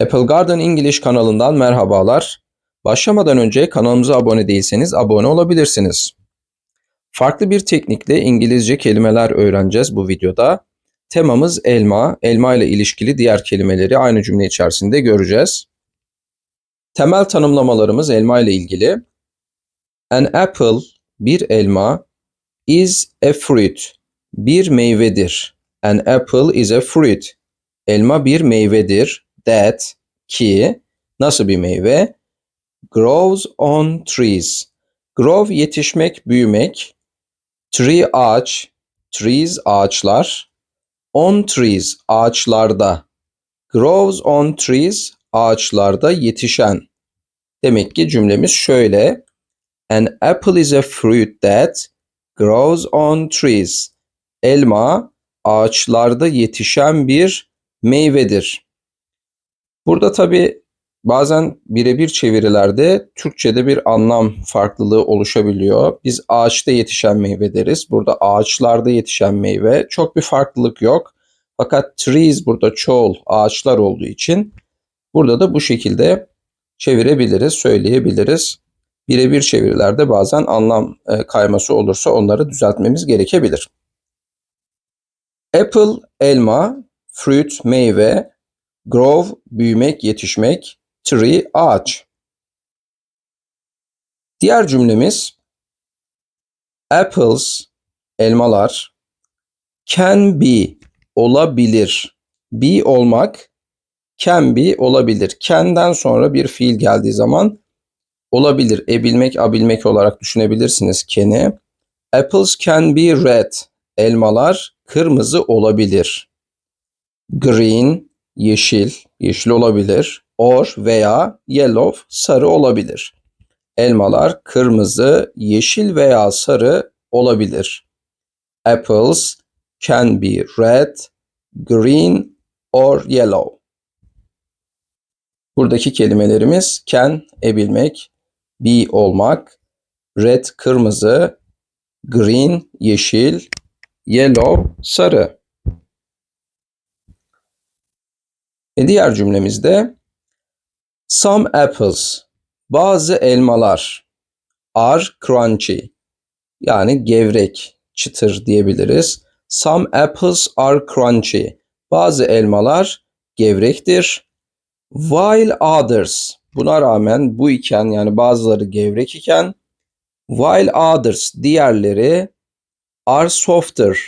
Apple Garden English kanalından merhabalar. Başlamadan önce kanalımıza abone değilseniz abone olabilirsiniz. Farklı bir teknikle İngilizce kelimeler öğreneceğiz bu videoda. Temamız elma, elma ile ilişkili diğer kelimeleri aynı cümle içerisinde göreceğiz. Temel tanımlamalarımız elma ile ilgili. An apple, bir elma, is a fruit, bir meyvedir. An apple is a fruit. Elma bir meyvedir. That, ki, nasıl bir meyve? Grows on trees. Grow yetişmek, büyümek. Tree ağaç, trees ağaçlar. On trees ağaçlarda. Grows on trees ağaçlarda yetişen. Demek ki cümlemiz şöyle. An apple is a fruit that grows on trees. Elma ağaçlarda yetişen bir meyvedir. Burada tabi bazen birebir çevirilerde Türkçe'de bir anlam farklılığı oluşabiliyor. Biz ağaçta yetişen meyve deriz. Burada ağaçlarda yetişen meyve. Çok bir farklılık yok. Fakat trees burada çoğul ağaçlar olduğu için burada da bu şekilde çevirebiliriz, söyleyebiliriz. Birebir çevirilerde bazen anlam e, kayması olursa onları düzeltmemiz gerekebilir. Apple elma, fruit meyve, grow büyümek, yetişmek, tree ağaç. Diğer cümlemiz apples elmalar can be olabilir. Be olmak can be olabilir. Can'den sonra bir fiil geldiği zaman olabilir. Ebilmek, abilmek olarak düşünebilirsiniz can'i. Apples can be red. Elmalar kırmızı olabilir. Green, yeşil, yeşil olabilir. Or veya yellow, sarı olabilir. Elmalar kırmızı, yeşil veya sarı olabilir. Apples can be red, green or yellow. Buradaki kelimelerimiz can ebilmek, be olmak, red kırmızı, green yeşil, yellow sarı. E diğer cümlemizde some apples bazı elmalar are crunchy yani gevrek, çıtır diyebiliriz. Some apples are crunchy. Bazı elmalar gevrektir. While others buna rağmen bu iken yani bazıları gevrek iken while others diğerleri are softer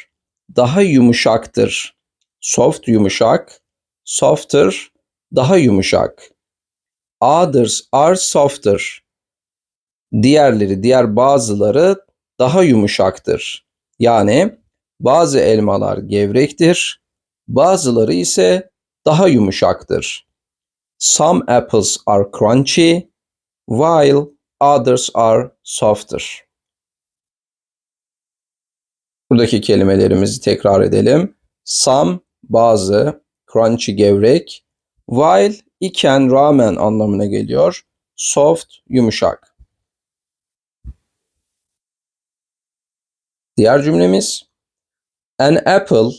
daha yumuşaktır. Soft yumuşak, softer daha yumuşak. Others are softer. Diğerleri, diğer bazıları daha yumuşaktır. Yani bazı elmalar gevrektir, bazıları ise daha yumuşaktır. Some apples are crunchy, while others are softer. Buradaki kelimelerimizi tekrar edelim. Some bazı, crunchy gevrek, while iken rağmen anlamına geliyor. Soft yumuşak. Diğer cümlemiz An apple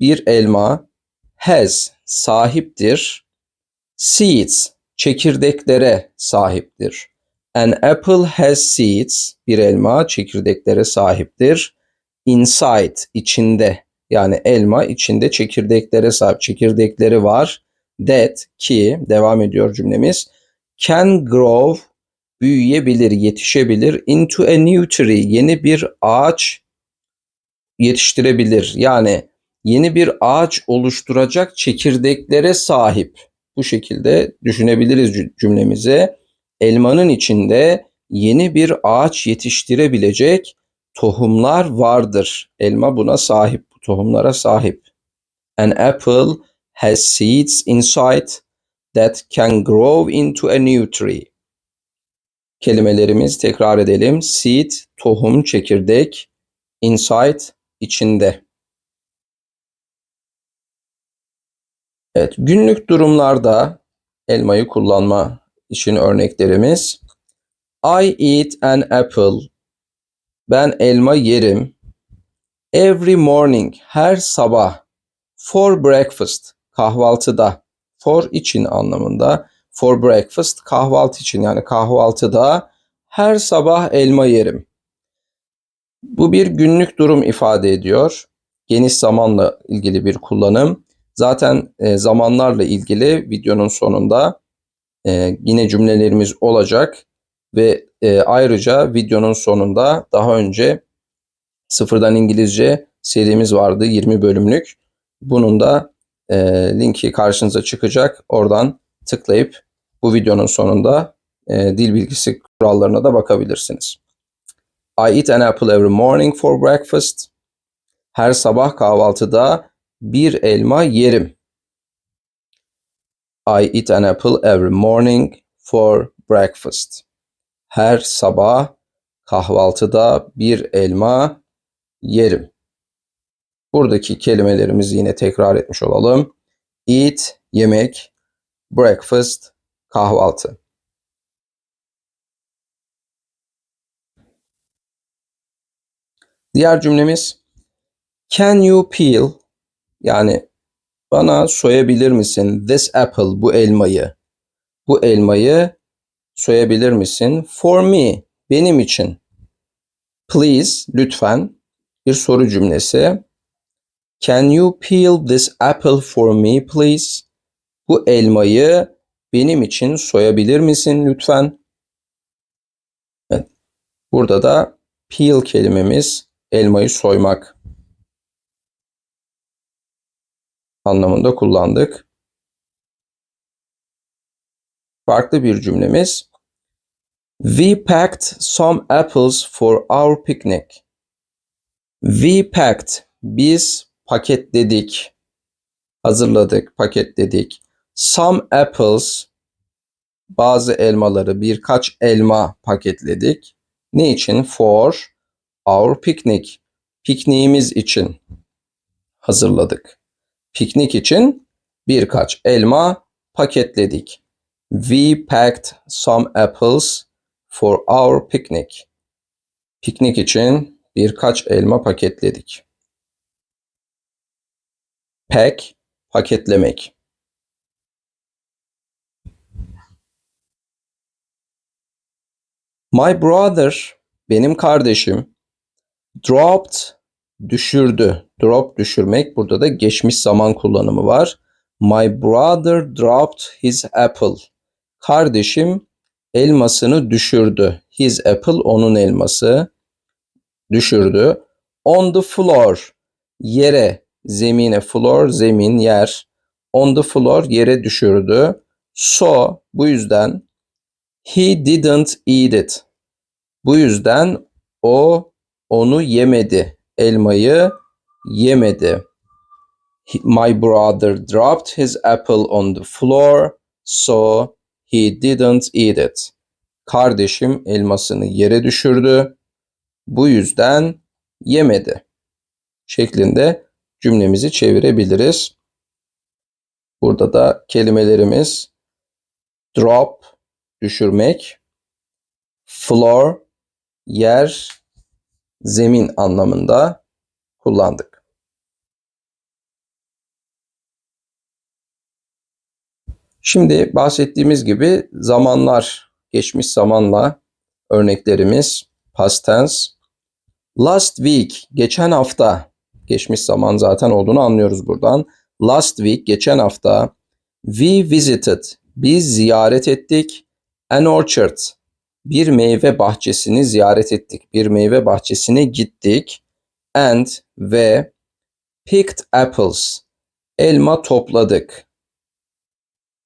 bir elma has sahiptir. Seeds çekirdeklere sahiptir. An apple has seeds bir elma çekirdeklere sahiptir inside içinde yani elma içinde çekirdeklere sahip çekirdekleri var. That ki devam ediyor cümlemiz can grow büyüyebilir, yetişebilir into a new tree yeni bir ağaç yetiştirebilir. Yani yeni bir ağaç oluşturacak çekirdeklere sahip. Bu şekilde düşünebiliriz cümlemize. Elmanın içinde yeni bir ağaç yetiştirebilecek tohumlar vardır. Elma buna sahip, tohumlara sahip. An apple has seeds inside that can grow into a new tree. Kelimelerimiz tekrar edelim. Seed, tohum, çekirdek. Inside, içinde. Evet, günlük durumlarda elmayı kullanma için örneklerimiz. I eat an apple ben elma yerim. Every morning, her sabah. For breakfast, kahvaltıda. for için anlamında. For breakfast kahvaltı için yani kahvaltıda her sabah elma yerim. Bu bir günlük durum ifade ediyor. Geniş zamanla ilgili bir kullanım. Zaten e, zamanlarla ilgili videonun sonunda e, yine cümlelerimiz olacak ve e, ayrıca videonun sonunda daha önce sıfırdan İngilizce serimiz vardı 20 bölümlük. Bunun da e, linki karşınıza çıkacak. Oradan tıklayıp bu videonun sonunda e, dil bilgisi kurallarına da bakabilirsiniz. I eat an apple every morning for breakfast. Her sabah kahvaltıda bir elma yerim. I eat an apple every morning for breakfast. Her sabah kahvaltıda bir elma yerim. Buradaki kelimelerimizi yine tekrar etmiş olalım. Eat, yemek, breakfast, kahvaltı. Diğer cümlemiz Can you peel yani bana soyabilir misin this apple bu elmayı? Bu elmayı soyabilir misin? For me benim için. Please lütfen bir soru cümlesi. Can you peel this apple for me please? Bu elmayı benim için soyabilir misin lütfen? Evet. Burada da peel kelimemiz elmayı soymak anlamında kullandık. Farklı bir cümlemiz. We packed some apples for our picnic. We packed. Biz paketledik. Hazırladık, paketledik. Some apples. Bazı elmaları, birkaç elma paketledik. Ne için? For our picnic. Pikniğimiz için hazırladık. Piknik için birkaç elma paketledik. We packed some apples for our picnic. Piknik için birkaç elma paketledik. Pack, paketlemek. My brother, benim kardeşim, dropped, düşürdü. Drop, düşürmek. Burada da geçmiş zaman kullanımı var. My brother dropped his apple. Kardeşim elmasını düşürdü. His apple, onun elması düşürdü. On the floor, yere, zemine, floor, zemin, yer. On the floor, yere düşürdü. So, bu yüzden he didn't eat it. Bu yüzden o onu yemedi. Elmayı yemedi. My brother dropped his apple on the floor, so he didn't eat it. Kardeşim elmasını yere düşürdü. Bu yüzden yemedi. Şeklinde cümlemizi çevirebiliriz. Burada da kelimelerimiz drop, düşürmek, floor, yer, zemin anlamında kullandık. Şimdi bahsettiğimiz gibi zamanlar, geçmiş zamanla örneklerimiz past tense. Last week, geçen hafta, geçmiş zaman zaten olduğunu anlıyoruz buradan. Last week, geçen hafta. We visited, biz ziyaret ettik. An orchard, bir meyve bahçesini ziyaret ettik. Bir meyve bahçesine gittik. And ve picked apples. Elma topladık.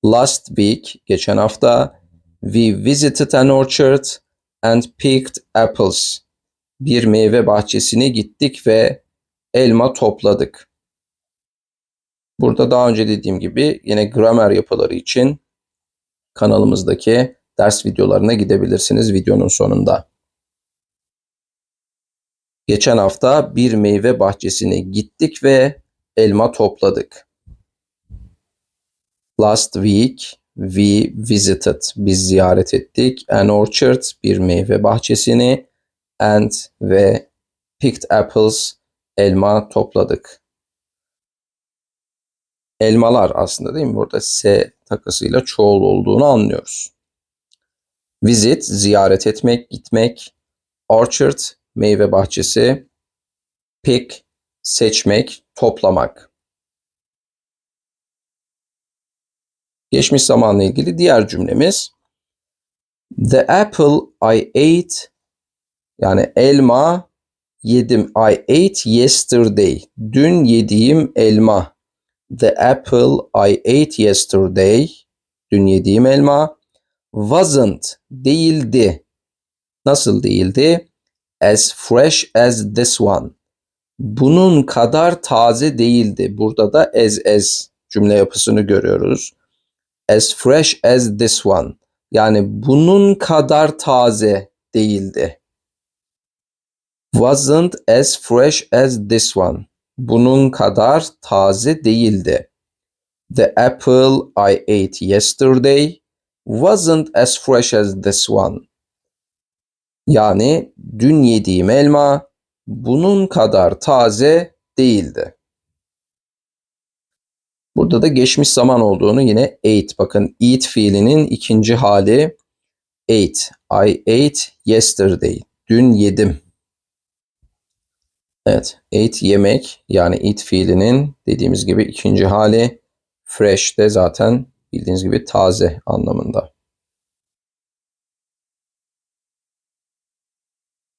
Last week, geçen hafta, we visited an orchard and picked apples. Bir meyve bahçesine gittik ve elma topladık. Burada daha önce dediğim gibi yine gramer yapıları için kanalımızdaki ders videolarına gidebilirsiniz videonun sonunda. Geçen hafta bir meyve bahçesine gittik ve elma topladık. Last week we visited. Biz ziyaret ettik. An orchard, bir meyve bahçesini. And ve picked apples, elma topladık. elmalar aslında değil mi? Burada S takısıyla çoğul olduğunu anlıyoruz. Visit, ziyaret etmek, gitmek. Orchard, meyve bahçesi. Pick, seçmek, toplamak. Geçmiş zamanla ilgili diğer cümlemiz. The apple I ate yani elma yedim. I ate yesterday. Dün yediğim elma. The apple I ate yesterday. Dün yediğim elma. Wasn't değildi. Nasıl değildi? As fresh as this one. Bunun kadar taze değildi. Burada da as as cümle yapısını görüyoruz. As fresh as this one. Yani bunun kadar taze değildi. Wasn't as fresh as this one. Bunun kadar taze değildi. The apple I ate yesterday wasn't as fresh as this one. Yani dün yediğim elma bunun kadar taze değildi. Burada da geçmiş zaman olduğunu yine ate. Bakın eat fiilinin ikinci hali ate. I ate yesterday. Dün yedim. Evet, ate yemek yani eat fiilinin dediğimiz gibi ikinci hali fresh de zaten bildiğiniz gibi taze anlamında.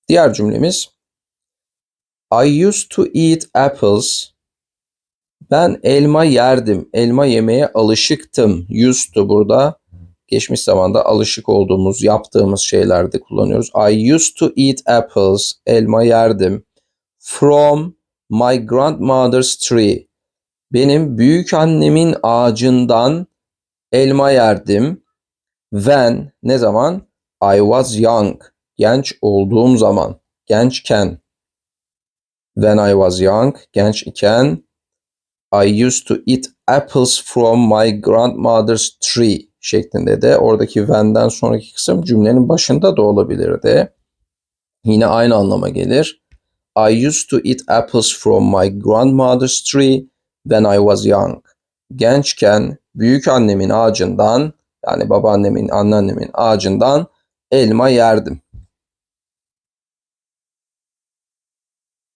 Diğer cümlemiz I used to eat apples. Ben elma yerdim. Elma yemeye alışıktım. Used to burada geçmiş zamanda alışık olduğumuz, yaptığımız şeylerde kullanıyoruz. I used to eat apples. Elma yerdim. From my grandmother's tree. Benim büyük annemin ağacından elma yerdim. When ne zaman? I was young. Genç olduğum zaman. Gençken. When I was young. Genç iken. I used to eat apples from my grandmother's tree şeklinde de oradaki when'den sonraki kısım cümlenin başında da olabilirdi. Yine aynı anlama gelir. I used to eat apples from my grandmother's tree when I was young. Gençken büyük annemin ağacından yani babaannemin, anneannemin ağacından elma yerdim.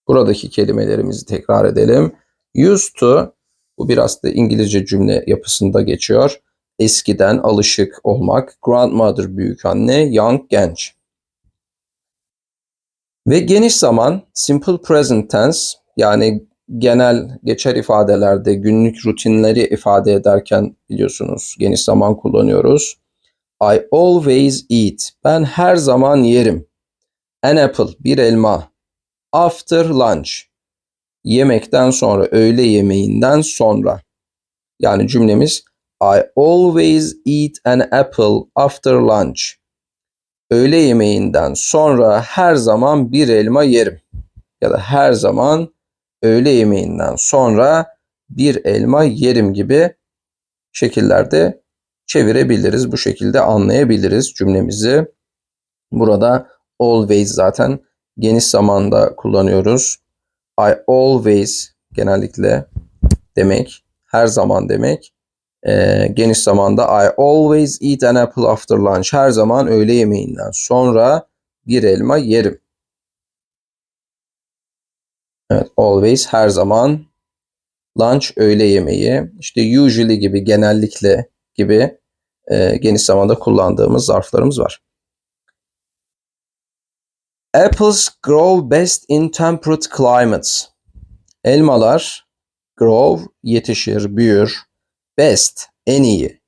Buradaki kelimelerimizi tekrar edelim. Used to bu biraz da İngilizce cümle yapısında geçiyor. Eskiden alışık olmak. Grandmother büyük anne, young genç. Ve geniş zaman simple present tense yani genel geçer ifadelerde günlük rutinleri ifade ederken biliyorsunuz geniş zaman kullanıyoruz. I always eat. Ben her zaman yerim. An apple, bir elma. After lunch. Yemekten sonra, öğle yemeğinden sonra. Yani cümlemiz I always eat an apple after lunch. Öğle yemeğinden sonra her zaman bir elma yerim. Ya da her zaman öğle yemeğinden sonra bir elma yerim gibi şekillerde çevirebiliriz. Bu şekilde anlayabiliriz cümlemizi. Burada always zaten geniş zamanda kullanıyoruz. I always genellikle demek, her zaman demek. Ee, geniş zamanda I always eat an apple after lunch. Her zaman öğle yemeğinden sonra bir elma yerim. Evet, always her zaman. Lunch öğle yemeği. İşte usually gibi genellikle gibi e, geniş zamanda kullandığımız zarflarımız var. Apples grow best in temperate climates. Elmalar grow yetişir, büyür. Best en iyi.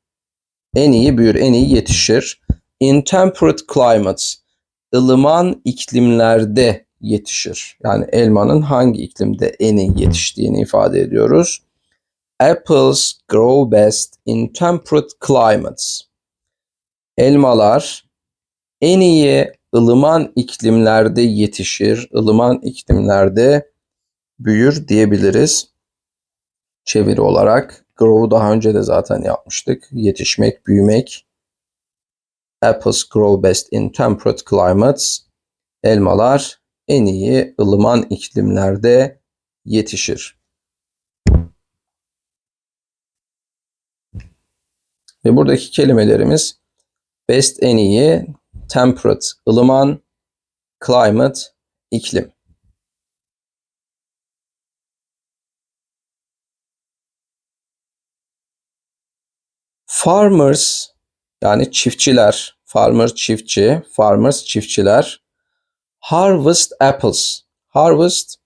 En iyi büyür, en iyi yetişir. In temperate climates ılıman iklimlerde yetişir. Yani elmanın hangi iklimde en iyi yetiştiğini ifade ediyoruz. Apples grow best in temperate climates. Elmalar en iyi ılıman iklimlerde yetişir, ılıman iklimlerde büyür diyebiliriz. Çeviri olarak grow daha önce de zaten yapmıştık. Yetişmek, büyümek. Apples grow best in temperate climates. Elmalar en iyi ılıman iklimlerde yetişir. Ve buradaki kelimelerimiz best en iyi, temperate ılıman, climate iklim. Farmers yani çiftçiler, farmer çiftçi, farmers çiftçiler harvest apples. Harvest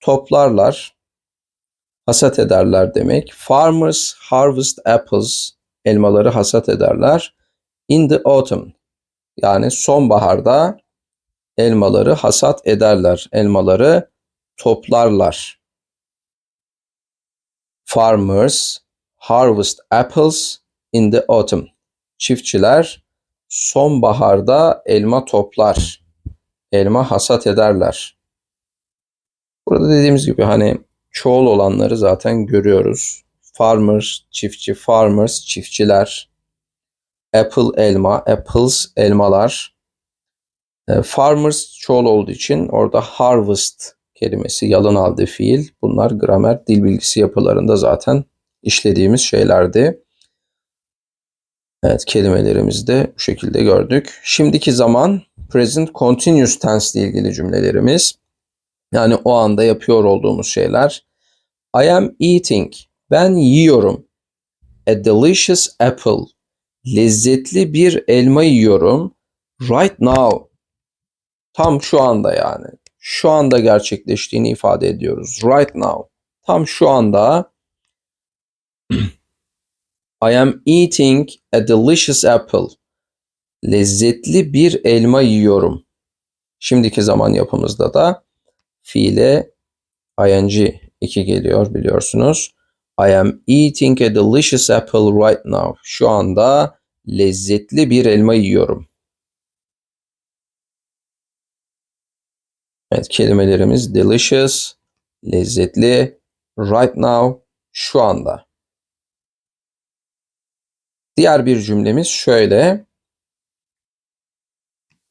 toplarlar, hasat ederler demek. Farmers harvest apples elmaları hasat ederler. In the autumn yani sonbaharda elmaları hasat ederler. Elmaları toplarlar. Farmers harvest apples in the autumn. Çiftçiler sonbaharda elma toplar. Elma hasat ederler. Burada dediğimiz gibi hani çoğul olanları zaten görüyoruz. Farmers, çiftçi, farmers, çiftçiler. Apple elma, apples elmalar. E, farmers çoğul olduğu için orada harvest kelimesi yalın aldı fiil. Bunlar gramer, dil bilgisi yapılarında zaten işlediğimiz şeylerdi. Evet kelimelerimizi de bu şekilde gördük. Şimdiki zaman present continuous tense ile ilgili cümlelerimiz. Yani o anda yapıyor olduğumuz şeyler. I am eating. Ben yiyorum. A delicious apple. Lezzetli bir elma yiyorum. Right now. Tam şu anda yani. Şu anda gerçekleştiğini ifade ediyoruz. Right now. Tam şu anda I am eating a delicious apple. Lezzetli bir elma yiyorum. Şimdiki zaman yapımızda da fiile ing 2 geliyor biliyorsunuz. I am eating a delicious apple right now. Şu anda lezzetli bir elma yiyorum. Evet kelimelerimiz delicious, lezzetli, right now, şu anda. Diğer bir cümlemiz şöyle.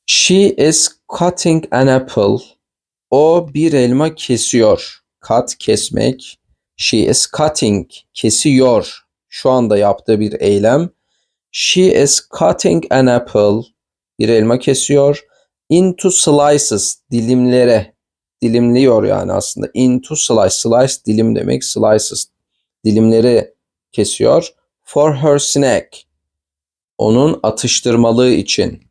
She is cutting an apple. O bir elma kesiyor. Cut kesmek. She is cutting kesiyor. Şu anda yaptığı bir eylem. She is cutting an apple. Bir elma kesiyor. Into slices dilimlere. Dilimliyor yani aslında. Into slice. Slice dilim demek. Slices dilimleri kesiyor. For her snack. Onun atıştırmalığı için.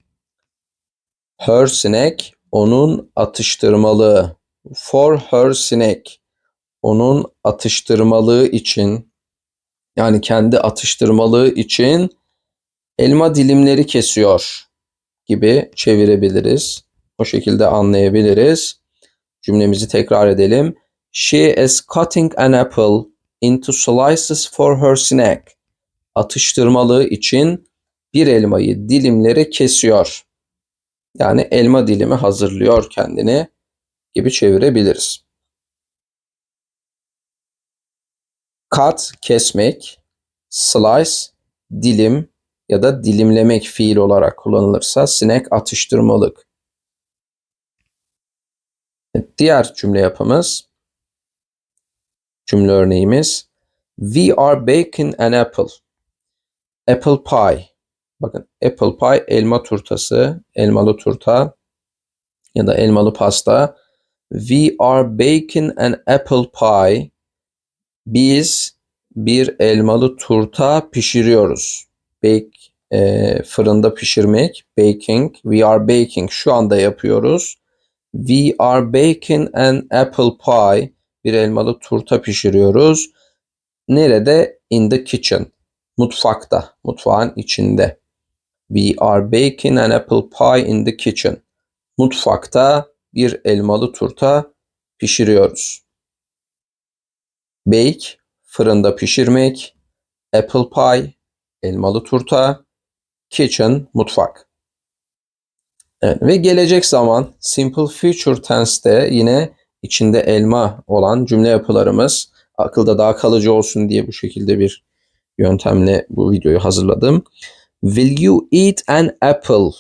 Her snack onun atıştırmalığı. For her snack. Onun atıştırmalığı için yani kendi atıştırmalığı için elma dilimleri kesiyor gibi çevirebiliriz. O şekilde anlayabiliriz. Cümlemizi tekrar edelim. She is cutting an apple into slices for her snack. Atıştırmalığı için bir elmayı dilimlere kesiyor. Yani elma dilimi hazırlıyor kendini gibi çevirebiliriz. Cut kesmek, slice dilim ya da dilimlemek fiil olarak kullanılırsa snack atıştırmalık. Diğer cümle yapımız cümle örneğimiz We are baking an apple. Apple pie. Bakın apple pie elma turtası, elmalı turta ya da elmalı pasta. We are baking an apple pie. Biz bir elmalı turta pişiriyoruz. Bake e, fırında pişirmek, baking. We are baking şu anda yapıyoruz. We are baking an apple pie. Bir elmalı turta pişiriyoruz. Nerede? In the kitchen. Mutfakta, mutfağın içinde. We are baking an apple pie in the kitchen. Mutfakta bir elmalı turta pişiriyoruz. Bake, fırında pişirmek. Apple pie, elmalı turta. Kitchen, mutfak. Evet, ve gelecek zaman simple future tense'te yine içinde elma olan cümle yapılarımız akılda daha kalıcı olsun diye bu şekilde bir yöntemle bu videoyu hazırladım. Will you eat an apple?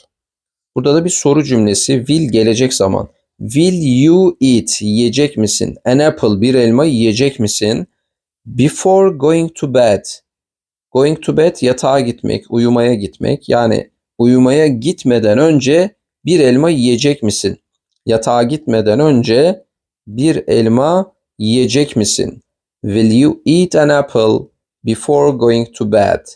Burada da bir soru cümlesi. Will gelecek zaman. Will you eat? Yiyecek misin? An apple bir elma yiyecek misin? Before going to bed. Going to bed yatağa gitmek, uyumaya gitmek. Yani uyumaya gitmeden önce bir elma yiyecek misin? Yatağa gitmeden önce bir elma yiyecek misin? Will you eat an apple before going to bed?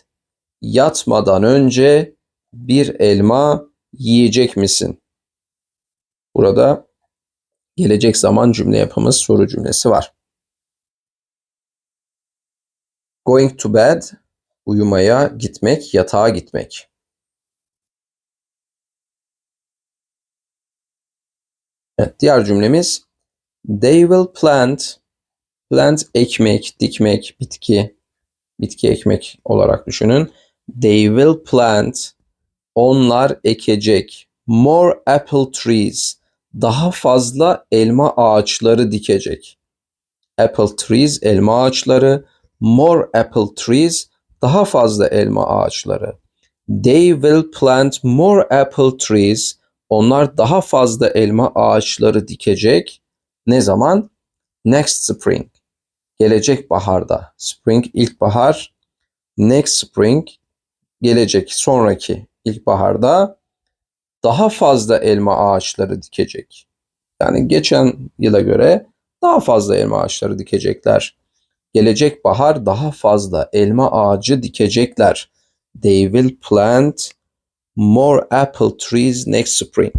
Yatmadan önce bir elma yiyecek misin? Burada gelecek zaman cümle yapımız soru cümlesi var. Going to bed uyumaya gitmek, yatağa gitmek. Evet, diğer cümlemiz They will plant plant ekmek, dikmek, bitki, bitki ekmek olarak düşünün. They will plant onlar ekecek more apple trees daha fazla elma ağaçları dikecek. Apple trees elma ağaçları, more apple trees daha fazla elma ağaçları. They will plant more apple trees. Onlar daha fazla elma ağaçları dikecek. Ne zaman? Next spring. Gelecek baharda. Spring ilkbahar. Next spring gelecek sonraki ilkbaharda daha fazla elma ağaçları dikecek. Yani geçen yıla göre daha fazla elma ağaçları dikecekler. Gelecek bahar daha fazla elma ağacı dikecekler. They will plant more apple trees next spring.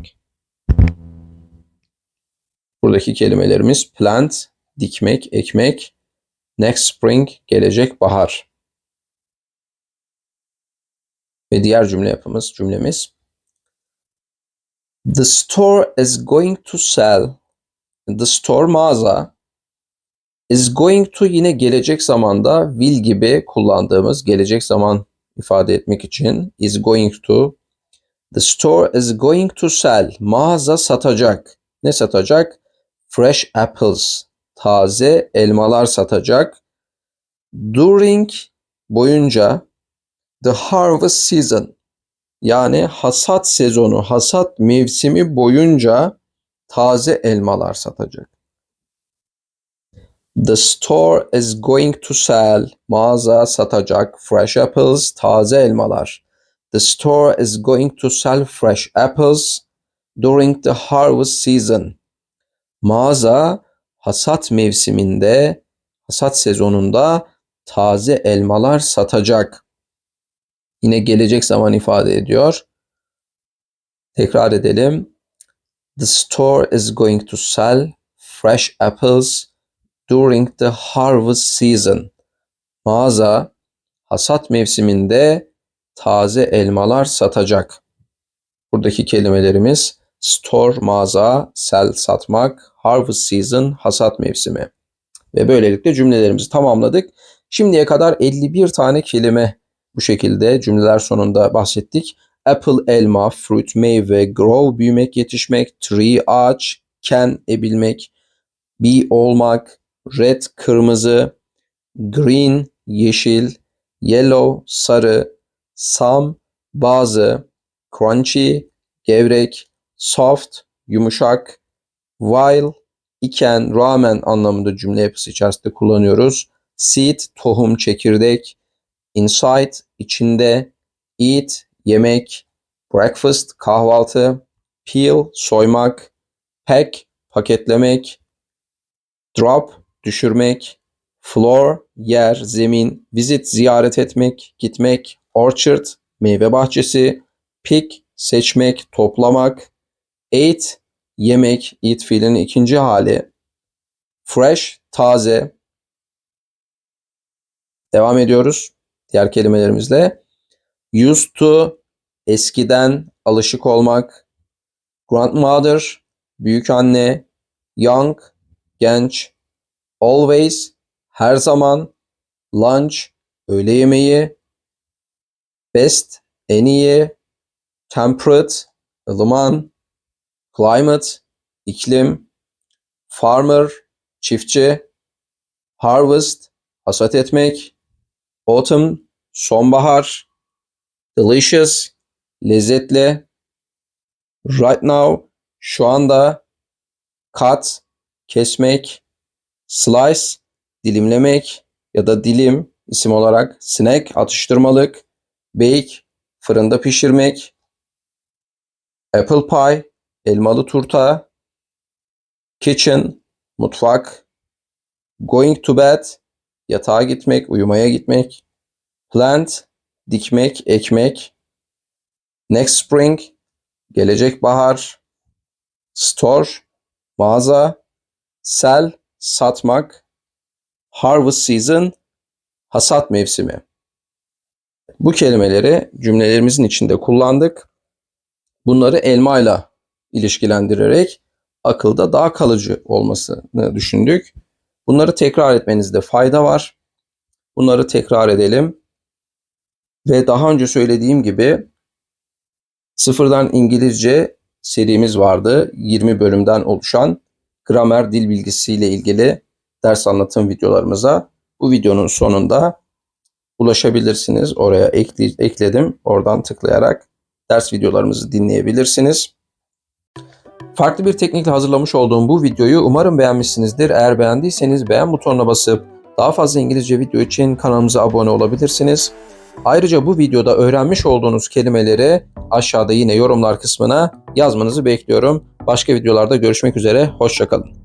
Buradaki kelimelerimiz plant, dikmek, ekmek, next spring, gelecek bahar. Ve diğer cümle yapımız, cümlemiz The store is going to sell. The store mağaza is going to yine gelecek zamanda will gibi kullandığımız gelecek zaman ifade etmek için is going to The store is going to sell. Mağaza satacak. Ne satacak? Fresh apples. Taze elmalar satacak. During boyunca the harvest season yani hasat sezonu, hasat mevsimi boyunca taze elmalar satacak. The store is going to sell. Mağaza satacak fresh apples, taze elmalar. The store is going to sell fresh apples during the harvest season. Mağaza hasat mevsiminde, hasat sezonunda taze elmalar satacak. Yine gelecek zaman ifade ediyor. Tekrar edelim. The store is going to sell fresh apples during the harvest season. Mağaza hasat mevsiminde taze elmalar satacak. Buradaki kelimelerimiz store mağaza, sell satmak, harvest season hasat mevsimi. Ve böylelikle cümlelerimizi tamamladık. Şimdiye kadar 51 tane kelime bu şekilde cümleler sonunda bahsettik. Apple elma, fruit meyve, grow büyümek, yetişmek, tree ağaç, can ebilmek, be olmak, red kırmızı, green yeşil, yellow sarı, some bazı, crunchy gevrek, soft yumuşak, while iken rağmen anlamında cümle yapısı içerisinde kullanıyoruz. Seed tohum çekirdek, inside içinde, eat yemek, breakfast kahvaltı, peel soymak, pack paketlemek, drop düşürmek, floor yer, zemin, visit ziyaret etmek, gitmek, orchard meyve bahçesi, pick seçmek, toplamak, eat yemek, eat fiilinin ikinci hali, fresh taze. Devam ediyoruz diğer kelimelerimizle. Used to eskiden alışık olmak. Grandmother büyük anne. Young genç. Always her zaman. Lunch öğle yemeği. Best en iyi. Temperate ılıman. Climate iklim. Farmer çiftçi. Harvest hasat etmek. Autumn sonbahar, delicious, lezzetli, right now, şu anda, cut, kesmek, slice, dilimlemek ya da dilim, isim olarak snack atıştırmalık, bake fırında pişirmek, apple pie elmalı turta, kitchen mutfak, going to bed yatağa gitmek, uyumaya gitmek, plant dikmek, ekmek, next spring gelecek bahar, store mağaza, sell satmak, harvest season hasat mevsimi. Bu kelimeleri cümlelerimizin içinde kullandık. Bunları elmayla ilişkilendirerek akılda daha kalıcı olmasını düşündük. Bunları tekrar etmenizde fayda var. Bunları tekrar edelim. Ve daha önce söylediğim gibi sıfırdan İngilizce serimiz vardı. 20 bölümden oluşan gramer dil bilgisiyle ilgili ders anlatım videolarımıza bu videonun sonunda ulaşabilirsiniz. Oraya ekle, ekledim. Oradan tıklayarak ders videolarımızı dinleyebilirsiniz. Farklı bir teknikle hazırlamış olduğum bu videoyu umarım beğenmişsinizdir. Eğer beğendiyseniz beğen butonuna basıp daha fazla İngilizce video için kanalımıza abone olabilirsiniz. Ayrıca bu videoda öğrenmiş olduğunuz kelimeleri aşağıda yine yorumlar kısmına yazmanızı bekliyorum. Başka videolarda görüşmek üzere, hoşçakalın.